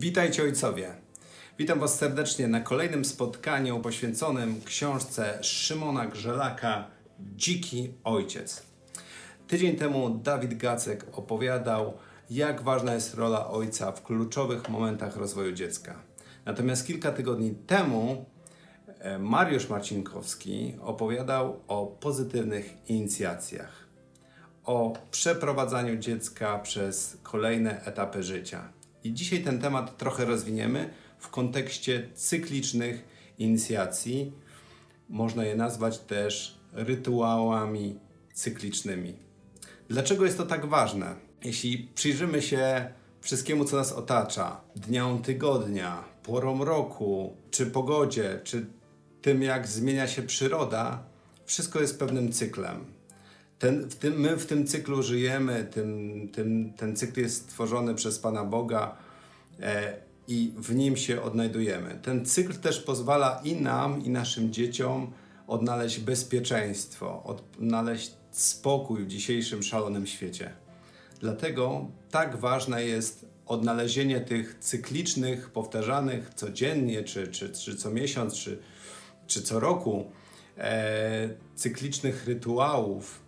Witajcie ojcowie. Witam Was serdecznie na kolejnym spotkaniu poświęconym książce Szymona Grzelaka Dziki Ojciec. Tydzień temu Dawid Gacek opowiadał, jak ważna jest rola ojca w kluczowych momentach rozwoju dziecka. Natomiast kilka tygodni temu Mariusz Marcinkowski opowiadał o pozytywnych inicjacjach o przeprowadzaniu dziecka przez kolejne etapy życia. I dzisiaj ten temat trochę rozwiniemy w kontekście cyklicznych inicjacji. Można je nazwać też rytuałami cyklicznymi. Dlaczego jest to tak ważne? Jeśli przyjrzymy się wszystkiemu, co nas otacza, dniom tygodnia, porom roku, czy pogodzie, czy tym, jak zmienia się przyroda, wszystko jest pewnym cyklem ten, w tym, my w tym cyklu żyjemy, tym, tym, ten cykl jest stworzony przez Pana Boga e, i w nim się odnajdujemy. Ten cykl też pozwala i nam, i naszym dzieciom odnaleźć bezpieczeństwo, odnaleźć spokój w dzisiejszym szalonym świecie. Dlatego tak ważne jest odnalezienie tych cyklicznych, powtarzanych codziennie, czy, czy, czy co miesiąc, czy, czy co roku, e, cyklicznych rytuałów,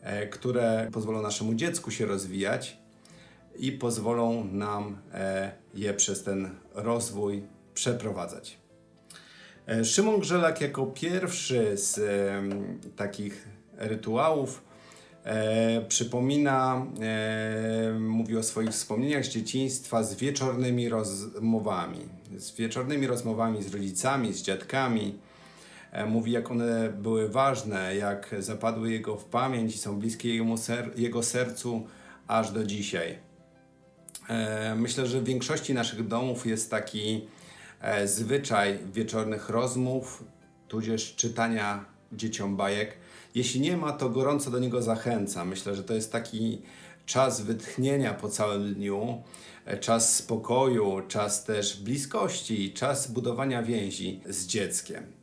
e, które pozwolą naszemu dziecku się rozwijać i pozwolą nam e, je przez ten rozwój przeprowadzać. E, Szymon Grzelak jako pierwszy z em, takich rytuałów e, przypomina, e, mówi o swoich wspomnieniach z dzieciństwa z wieczornymi rozmowami. Z wieczornymi rozmowami z rodzicami, z dziadkami. E, Mówi, jak one były ważne, jak zapadły jego w pamięć i są bliskie jego, ser jego sercu aż do dzisiaj. E, Myślę, że w większości naszych domów jest taki e, zwyczaj wieczornych rozmów, tudzież czytania dzieciom bajek. Jeśli nie ma, to gorąco do niego zachęcam. Myślę, że to jest taki czas wytchnienia po całym dniu, czas spokoju, czas też bliskości, czas budowania więzi z dzieckiem.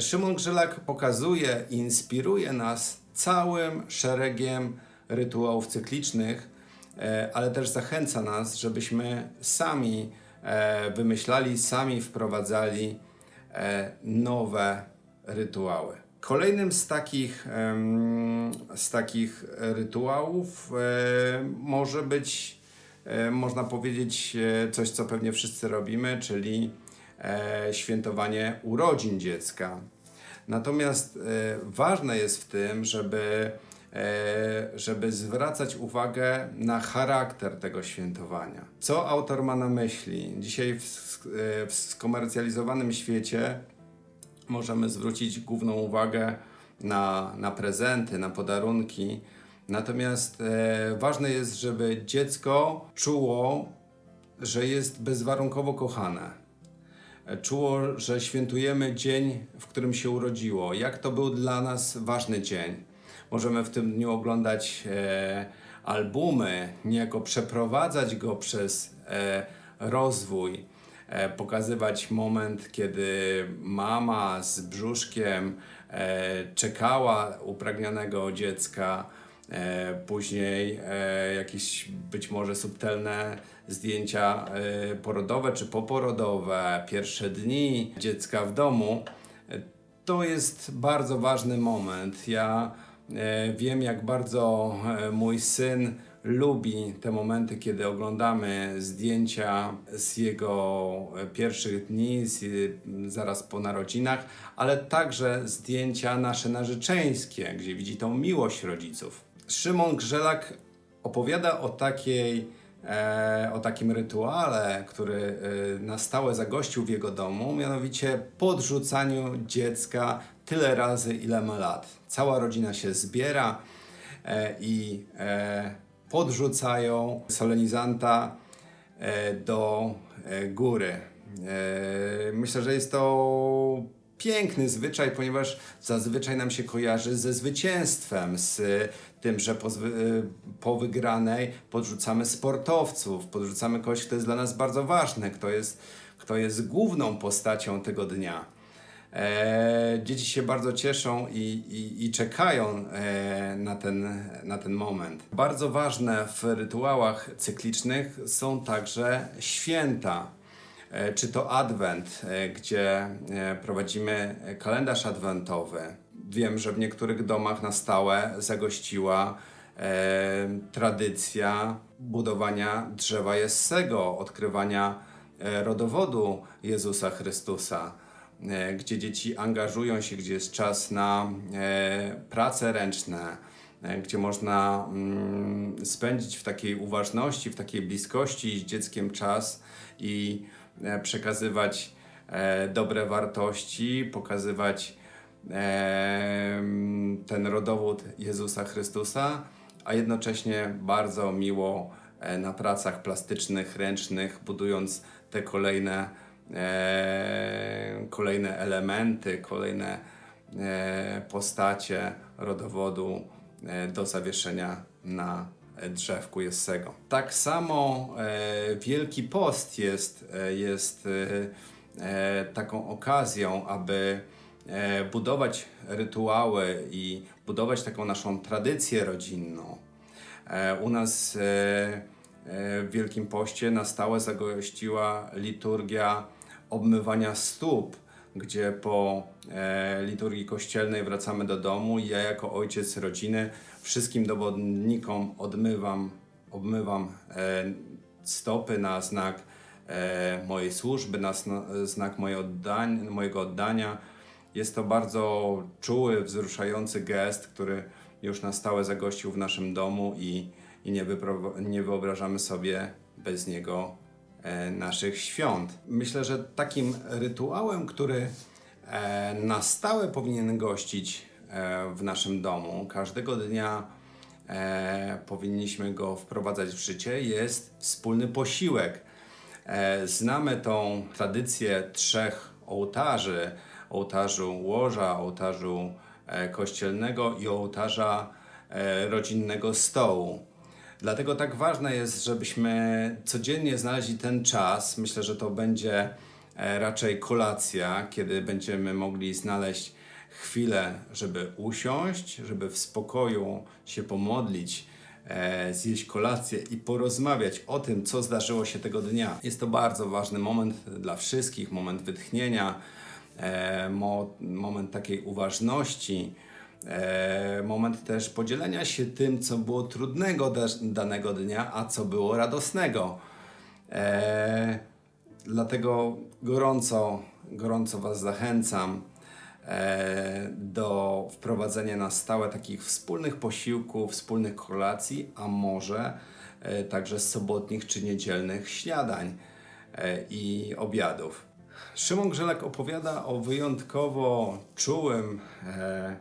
Szymon Grzelak pokazuje i inspiruje nas całym szeregiem rytuałów cyklicznych, e, ale też zachęca nas, żebyśmy sami e, wymyślali, sami wprowadzali e, nowe rytuały. Kolejnym z takich, z takich rytuałów może być, można powiedzieć, coś, co pewnie wszyscy robimy, czyli e, świętowanie urodzin dziecka. Natomiast e, ważne jest w tym, żeby, e, żeby zwracać uwagę na charakter tego świętowania. Co autor ma na myśli? Dzisiaj w, w skomercjalizowanym świecie możemy zwrócić główną uwagę na, na prezenty, na podarunki. Natomiast e, ważne jest, żeby dziecko czuło, że jest bezwarunkowo kochane czuło, że świętujemy dzień, w którym się urodziło. Jak to był dla nas ważny dzień. Możemy w tym dniu oglądać e, albumy, niejako przeprowadzać go przez e, rozwój, e, pokazywać moment, kiedy mama z brzuszkiem e, czekała upragnionego dziecka. E, później e, jakieś być może subtelne zdjęcia e, porodowe czy poporodowe, pierwsze dni dziecka w domu. To jest bardzo ważny moment. Ja e, wiem, jak bardzo e, mój syn lubi te momenty, kiedy oglądamy zdjęcia z jego pierwszych dni, z, zaraz po narodzinach, ale także zdjęcia nasze narzeczeńskie, gdzie widzi tą miłość rodziców. Szymon Grzelak opowiada o takiej o takim rytuale, który e, na stałe zagościł w jego domu, mianowicie podrzucaniu dziecka tyle razy, ile ma lat. Cała rodzina się zbiera e, i e, podrzucają solenizanta e, do e, góry. E, Myślę, że jest to piękny zwyczaj, ponieważ zazwyczaj nam się kojarzy ze zwycięstwem, z tym, że po, zwy- po wygranej podrzucamy sportowców, podrzucamy kogoś, kto jest dla nas bardzo ważny, kto jest, kto jest główną postacią tego dnia. E, dzieci się bardzo cieszą i, i, i czekają e, na, ten, na ten moment. Bardzo ważne w rytuałach cyklicznych są także święta. E, Czy to Adwent, e, gdzie e, prowadzimy kalendarz adwentowy. Wiem, że w niektórych domach na stałe zagościła e, tradycja budowania drzewa Jessego, odkrywania rodowodu Jezusa Chrystusa, e, gdzie dzieci angażują się, gdzie jest czas na e, prace ręczne, e, gdzie można mm, spędzić w takiej uważności, w takiej bliskości z dzieckiem czas i przekazywać e, dobre wartości, pokazywać e, ten rodowód Jezusa Chrystusa, a jednocześnie bardzo miło e, na pracach plastycznych, ręcznych, budując te kolejne, e, kolejne elementy, kolejne e, postacie rodowodu e, do zawieszenia na e, drzewku Jessego. Tak samo e, Wielki Post jest, e, jest e, e, taką okazją, aby e, budować rytuały i budować taką naszą tradycję rodzinną. E, U nas e, e, w Wielkim Poście na stałe zagościła liturgia obmywania stóp, gdzie po e, liturgii kościelnej wracamy do domu i ja jako ojciec rodziny wszystkim dowodnikom odmywam, obmywam e, stopy na znak e, mojej służby, na zna- znak moje mojego oddania. Jest to bardzo czuły, wzruszający gest, który już na stałe zagościł w naszym domu i, i nie, nie wyobrażamy sobie bez niego e, naszych świąt. Myślę, że takim rytuałem, który na stałe powinien gościć w naszym domu, każdego dnia e, powinniśmy go wprowadzać w życie, jest wspólny posiłek. E, Znamy tą tradycję trzech ołtarzy: ołtarzu łoża, ołtarzu e, kościelnego i ołtarza e, rodzinnego stołu. Dlatego tak ważne jest, żebyśmy codziennie znaleźli ten czas. Myślę, że to będzie e, raczej kolacja, kiedy będziemy mogli znaleźć chwilę, żeby usiąść, żeby w spokoju się pomodlić, e, zjeść kolację i porozmawiać o tym, co zdarzyło się tego dnia. Jest to bardzo ważny moment dla wszystkich, moment wytchnienia, e, mo, moment takiej uważności, e, moment też podzielenia się tym, co było trudnego da, danego dnia, a co było radosnego. E, dlatego gorąco, gorąco Was zachęcam do wprowadzenia na stałe takich wspólnych posiłków, wspólnych kolacji, a może e, także sobotnich czy niedzielnych śniadań e, i obiadów. Szymon Grzelak opowiada o wyjątkowo czułym e,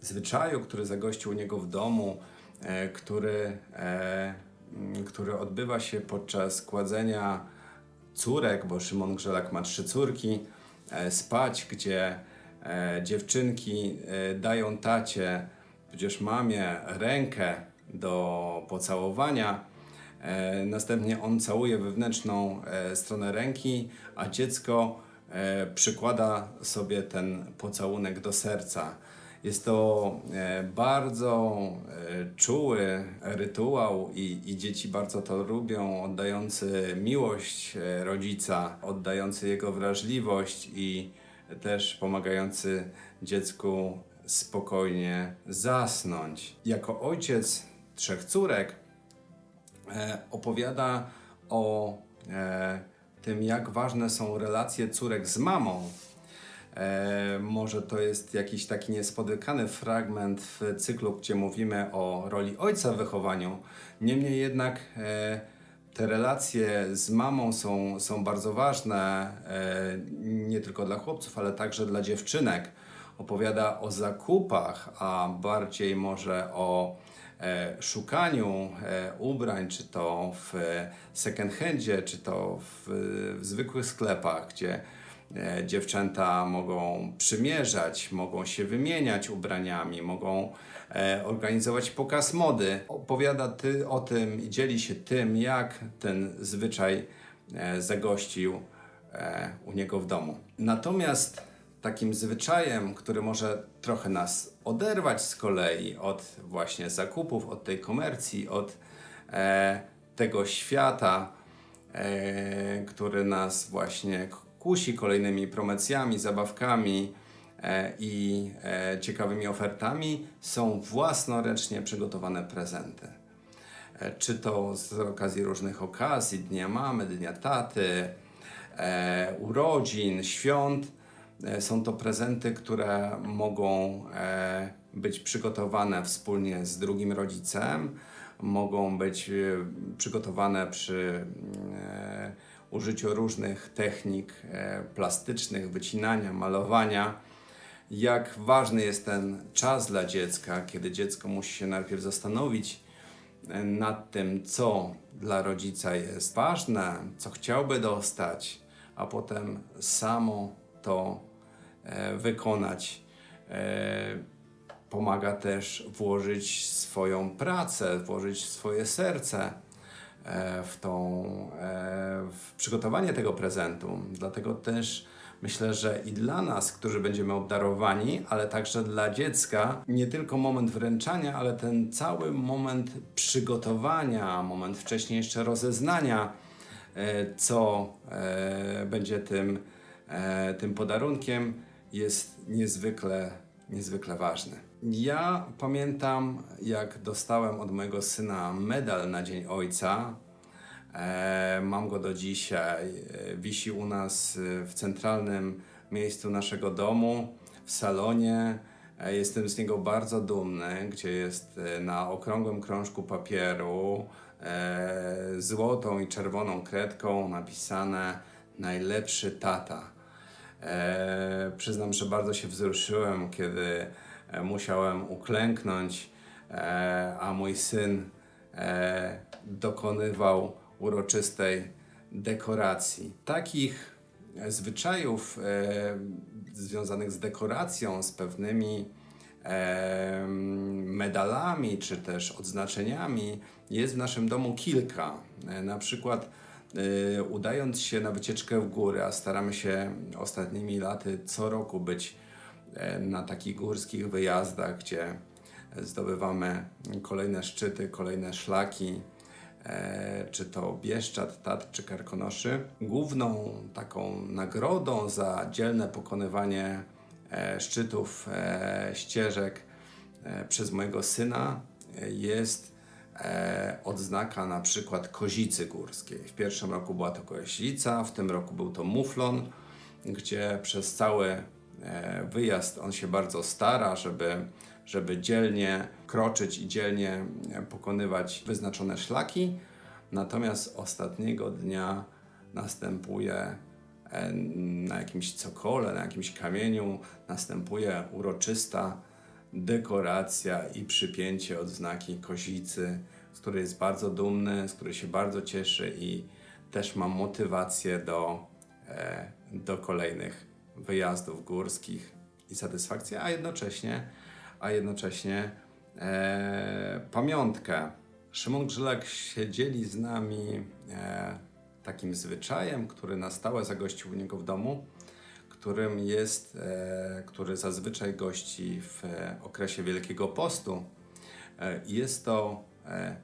zwyczaju, który zagościł u niego w domu, e, który, e, który odbywa się podczas kładzenia córek, bo Szymon Grzelak ma trzy córki, e, spać, gdzie e, dziewczynki e, dają tacie, tudzież mamie rękę do pocałowania. E, następnie on całuje wewnętrzną e, stronę ręki, a dziecko e, przykłada sobie ten pocałunek do serca. Jest to e, bardzo e, czuły rytuał i, i dzieci bardzo to lubią, oddający miłość e, rodzica, oddający jego wrażliwość i też pomagający dziecku spokojnie zasnąć. Jako ojciec trzech córek e, opowiada o e, tym, jak ważne są relacje córek z mamą. E, może to jest jakiś taki niespotykany fragment w cyklu, gdzie mówimy o roli ojca w wychowaniu. Niemniej jednak e, te relacje z mamą są, są bardzo ważne, e, nie tylko dla chłopców, ale także dla dziewczynek. Opowiada o zakupach, a bardziej może o e, szukaniu e, ubrań, czy to w second handzie, czy to w, w zwykłych sklepach, gdzie dziewczęta mogą przymierzać, mogą się wymieniać ubraniami, mogą e, organizować pokaz mody. Opowiada ty o tym i dzieli się tym, jak ten zwyczaj e, zagościł e, u niego w domu. Natomiast takim zwyczajem, który może trochę nas oderwać z kolei od właśnie zakupów, od tej komercji, od e, tego świata, e, który nas właśnie kusi kolejnymi promocjami, zabawkami e, i e, ciekawymi ofertami, są własnoręcznie przygotowane prezenty. E, Czy to z okazji różnych okazji, Dnia Mamy, Dnia Taty, urodzin, świąt. Są to prezenty, które mogą być przygotowane wspólnie z drugim rodzicem, mogą być przygotowane przy e, użyciu różnych technik e, plastycznych, wycinania, malowania. Jak ważny jest ten czas dla dziecka, kiedy dziecko musi się najpierw zastanowić, nad tym, co dla rodzica jest ważne, co chciałby dostać, a potem samo to e, wykonać. E, pomaga też włożyć swoją pracę, włożyć swoje serce e, w, tą, e, w przygotowanie tego prezentu. Dlatego też myślę, że i dla nas, którzy będziemy obdarowani, ale także dla dziecka, nie tylko moment wręczania, ale ten cały moment przygotowania, moment wcześniej jeszcze rozeznania, e, co e, będzie tym, e, tym podarunkiem, jest niezwykle, niezwykle ważny. Ja pamiętam, jak dostałem od mojego syna medal na Dzień Ojca. E, mam go do dzisiaj. E, wisi u nas e, w centralnym miejscu naszego domu, w salonie. E, jestem z niego bardzo dumny, gdzie jest e, na okrągłym krążku papieru e, złotą i czerwoną kredką napisane najlepszy tata. E, przyznam, że bardzo się wzruszyłem, kiedy musiałem uklęknąć, e, a mój syn e, dokonywał uroczystej dekoracji. Takich e, zwyczajów e, związanych z dekoracją, z pewnymi e, medalami czy też odznaczeniami jest w naszym domu kilka. E, Na przykład e, udając się na wycieczkę w góry, a staramy się ostatnimi laty co roku być e, na takich górskich wyjazdach, gdzie zdobywamy kolejne szczyty, kolejne szlaki, e, czy to Bieszczad, Tatr czy Karkonoszy. Główną taką nagrodą za dzielne pokonywanie e, szczytów, e, ścieżek e, przez mojego syna e, jest e, odznaka na przykład kozicy górskiej. W pierwszym roku była to kozica, w tym roku był to muflon, gdzie przez cały e, wyjazd on się bardzo stara, żeby, żeby dzielnie kroczyć i dzielnie e, pokonywać wyznaczone szlaki. Natomiast ostatniego dnia następuje e, na jakimś cokole, na jakimś kamieniu, następuje uroczysta dekoracja i przypięcie odznaki kozicy, z której jest bardzo dumny, z której się bardzo cieszy i też ma motywację do, e, do kolejnych wyjazdów górskich i satysfakcję, a jednocześnie, a jednocześnie e, pamiątkę. Szymon Grzelak się dzieli z nami e, takim zwyczajem, który na stałe zagościł u niego w domu, którym jest, e, który zazwyczaj gości w e, okresie Wielkiego Postu. E, jest to e,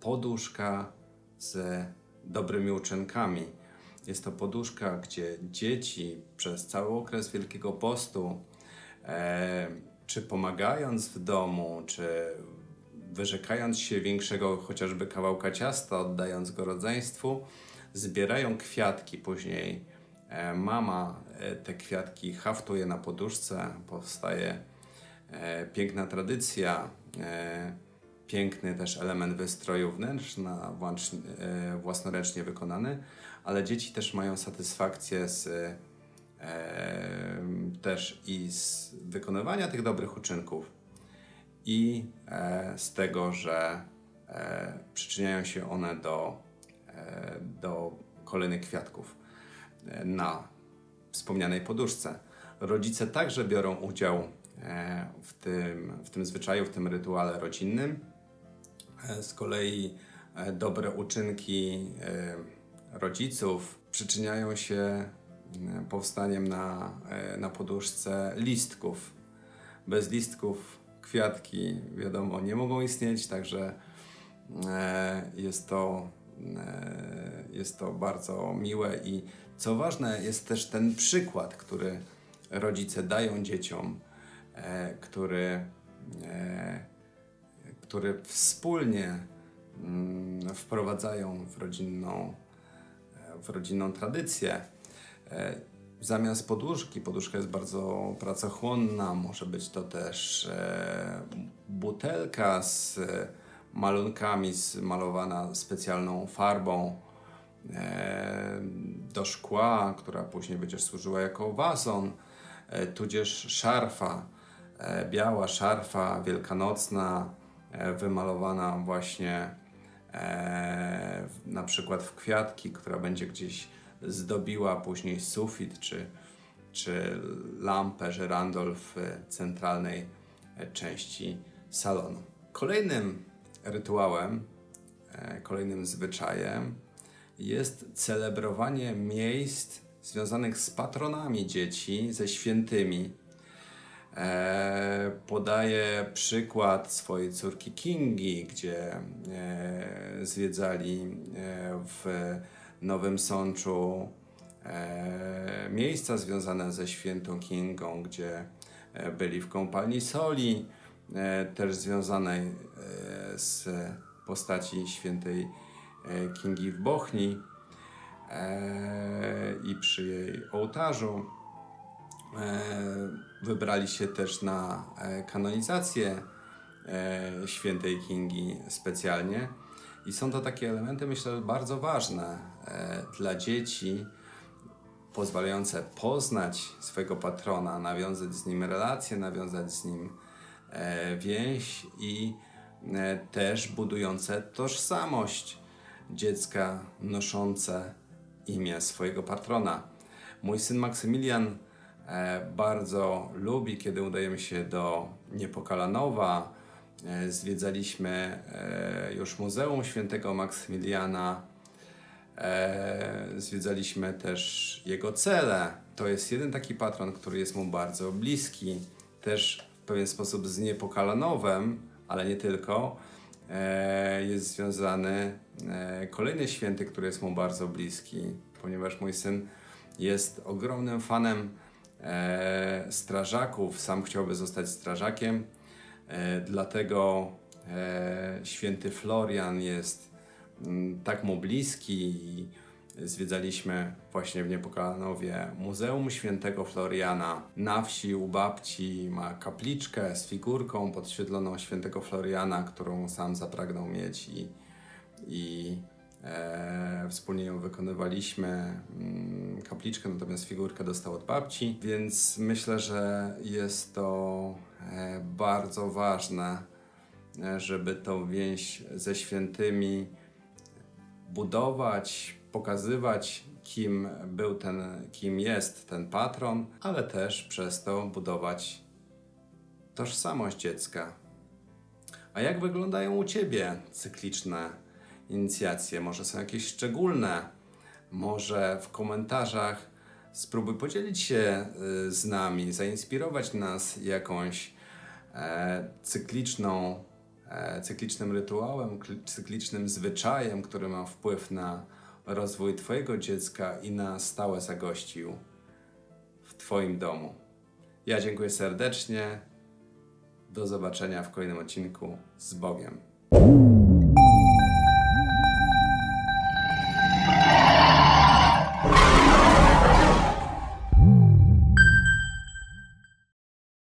poduszka z dobrymi uczynkami. Jest to poduszka, gdzie dzieci przez cały okres Wielkiego Postu, e, czy pomagając w domu, czy wyrzekając się większego chociażby kawałka ciasta, oddając go rodzeństwu, zbierają kwiatki. Później e, mama e, te kwiatki haftuje na poduszce, powstaje e, piękna tradycja, e, piękny też element wystroju wnętrzna, włącz- e, własnoręcznie wykonany, ale dzieci też mają satysfakcję z e, też i z wykonywania tych dobrych uczynków i e, z tego, że e, przyczyniają się one do, e, do kolejnych kwiatków e, na wspomnianej poduszce. Rodzice także biorą udział e, w tym, w tym zwyczaju, w tym rytuale rodzinnym. Z kolei dobre uczynki rodziców przyczyniają się e, powstaniem na, e, na poduszce listków. Bez listków kwiatki, wiadomo, nie mogą istnieć, także e, jest to, e, jest to bardzo miłe i co ważne, jest też ten przykład, który rodzice dają dzieciom, który, który wspólnie mm, wprowadzają w rodzinną, w rodzinną tradycję. E, Zamiast poduszki, poduszka jest bardzo pracochłonna, może być to też e, butelka z e, malunkami zmalowana specjalną farbą do szkła, która później będzie służyła jako wazon, tudzież szarfa, biała szarfa wielkanocna, wymalowana właśnie e, na przykład w kwiatki, która będzie gdzieś zdobiła później sufit czy, czy lampę żyrandol w centralnej e, części salonu. Kolejnym rytuałem, e, kolejnym zwyczajem jest celebrowanie miejsc związanych z patronami dzieci, ze świętymi. E, podaję przykład swojej córki Kingi, gdzie e, zwiedzali e, w Nowym Sączu miejsca związane ze świętą Kingą, gdzie byli w kąpalni soli, też związanej z postaci świętej Kingi w Bochni i przy jej ołtarzu. Wybrali się też na e, kanonizację e, świętej Kingi specjalnie. I są to takie elementy, myślę, bardzo ważne e, dla dzieci, pozwalające poznać swojego patrona, nawiązać z nim relacje, nawiązać z nim więź i też budujące tożsamość dziecka noszące imię swojego patrona. Mój syn Maksymilian bardzo lubi, kiedy udajemy się do Niepokalanowa. E, zwiedzaliśmy e, już Muzeum Świętego Maksymiliana. E, zwiedzaliśmy też jego cele. To jest jeden taki patron, który jest mu bardzo bliski. Też w pewien sposób z Niepokalanowem, ale nie tylko. E, jest związany e, kolejny święty, który jest mu bardzo bliski, ponieważ mój syn jest ogromnym fanem e, strażaków. Sam chciałby zostać strażakiem. E, dlatego e, święty Florian jest mm, tak mu bliski zwiedzaliśmy właśnie w Niepokalanowie Muzeum Świętego Floriana. Na wsi u babci ma kapliczkę z figurką podświetloną Świętego Floriana, którą sam zapragnął mieć i, i e, wspólnie ją wykonywaliśmy. Mm, kapliczkę, natomiast figurkę dostał od babci, więc myślę, że jest to e, bardzo ważne, e, żeby tą więź ze świętymi budować, pokazywać, kim był ten, kim jest ten patron, ale też przez to budować tożsamość dziecka. A jak wyglądają u Ciebie cykliczne inicjacje? Może są jakieś szczególne? Może w komentarzach spróbuj podzielić się y, z nami, zainspirować nas jakąś e, cykliczną, e, cyklicznym rytuałem, kl- cyklicznym zwyczajem, który ma wpływ na rozwój Twojego dziecka i na stałe zagościł w Twoim domu. Ja dziękuję serdecznie. Do zobaczenia w kolejnym odcinku z Bogiem.